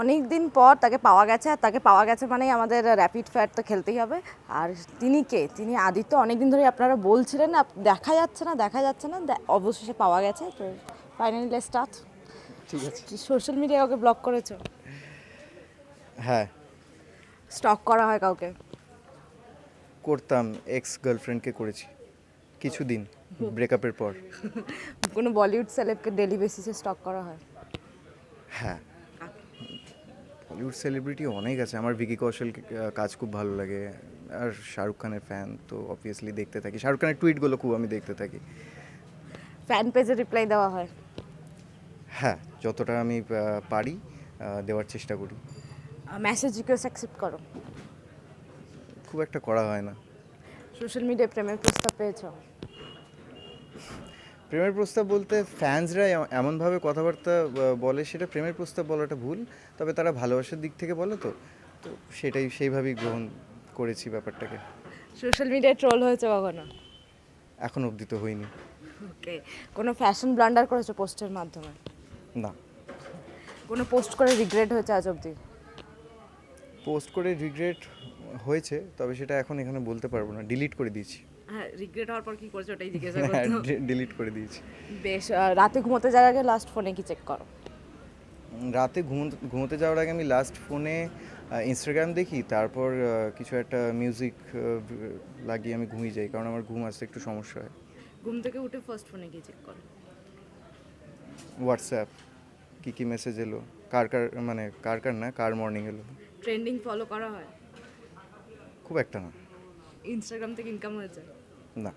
অনেক দিন পর তাকে পাওয়া গেছে আর তাকে পাওয়া গেছে মানেই আমাদের র্যাপিড ফায়ার তো খেলতেই হবে। আর তিনি কে? তিনি আদিত্য। অনেকদিন ধরে আপনারা বলছিলেন দেখা যাচ্ছে না দেখা যাচ্ছে না। অবশেষে পাওয়া গেছে। তো ফাইনালি স্টার্ট ঠিক আছে। সোশ্যাল মিডিয়ায় কাউকে ব্লক করেছ? হ্যাঁ। স্টক করা হয় কাউকে? করতাম এক্স গার্লফ্রেন্ডকে করেছি। কিছুদিন ব্রেকআপের পর। কোনো বলিউড সেলেবকে ডেলি বেসিসে স্টক করা হয়? হ্যাঁ। বলিউড সেলিব্রিটি অনেক আছে। আমার ভিকি কৌশল কাজ খুব ভালো লাগে। আর শাহরুখ খানের ফ্যান তো অবভিয়াসলি দেখতে থাকি। শাহরুখ খানের টুইটগুলো খুব আমি দেখতে থাকি। ফ্যান পেজে রিপ্লাই দেওয়া হয়? হ্যাঁ যতটা আমি পারি দেওয়ার চেষ্টা করি। মেসেজ রিকোয়েস্ট অ্যাকসেপ্ট করো। খুব একটা করা হয় না। সোশ্যাল মিডিয়ায় প্রেমের প্রস্তাব পেয়েছ? প্রেমের প্রস্তাব বলতে ফ্যান্সরা এমনভাবে কথাবার্তা বলে সেটা প্রেমের প্রস্তাব বলাটা ভুল তবে তারা ভালোবাসার দিক থেকে বলে তো তো সেটাই সেইভাবেই গ্রহণ করেছি ব্যাপারটাকে। সোশ্যাল মিডিয়ায় ট্রোল হয়েছে কখনো? এখন অবধি তো হয়নি। ওকে কোনো ফ্যাশন ব্লান্ডার করেছ পোস্টের মাধ্যমে? না। কোনো পোস্ট করে রিগ্রেট হয়েছে আজ অবধি? পোস্ট করে রিগ্রেট হয়েছে তবে সেটা এখন এখানে বলতে পারব না ডিলিট করে দিয়েছি। হ্যাঁ রিগ্রেট হওয়ার পর কি করছ ওটাই জিজ্ঞাসা ডিলিট করে দিয়েছি। বেশ রাতে ঘুমোতে যাওয়ার আগে লাস্ট ফোনে কি চেক করো? রাতে ঘুমোতে ঘুমোতে যাওয়ার আগে আমি লাস্ট ফোনে ইনস্টাগ্রাম দেখি তারপর কিছু একটা মিউজিক লাগিয়ে আমি ঘুমিয়ে যাই কারণ আমার ঘুম আসতে একটু সমস্যা হয়। ঘুম থেকে উঠে ফার্স্ট ফোনে কি চেক করো। হোয়াটসঅ্যাপ কী কী মেসেজ এলো কার কার মানে কার কার না কার মর্নিং এলো। ট্রেন্ডিং ফলো করা হয়? খুব একটা না। ইনস্টাগ্রাম থেকে ইনকাম হয়েছে? না।